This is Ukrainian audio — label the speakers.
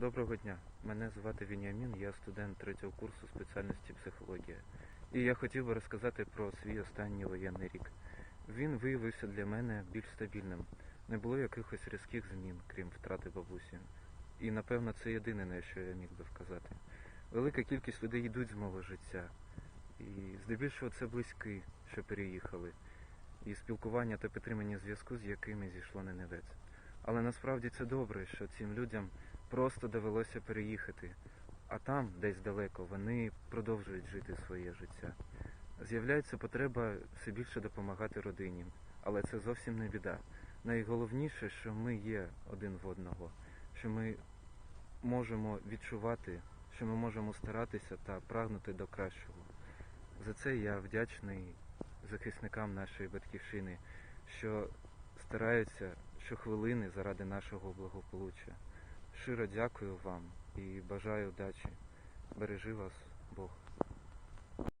Speaker 1: Доброго дня. Мене звати Вініамін, я студент третього курсу спеціальності психологія. І я хотів би розказати про свій останній воєнний рік. Він виявився для мене більш стабільним. Не було якихось різких змін, крім втрати бабусі. І напевно це єдине, на що я міг би вказати. Велика кількість людей йдуть з мого життя. І здебільшого це близькі, що переїхали. І спілкування та підтримання зв'язку, з якими зійшло невець. Але насправді це добре, що цим людям просто довелося переїхати, а там, десь далеко, вони продовжують жити своє життя. З'являється потреба все більше допомагати родині, але це зовсім не біда. Найголовніше, що ми є один в одного, що ми можемо відчувати, що ми можемо старатися та прагнути до кращого. За це я вдячний захисникам нашої батьківщини, що стараються щохвилини заради нашого благополуччя. Щиро дякую вам і бажаю удачі. Бережи вас Бог.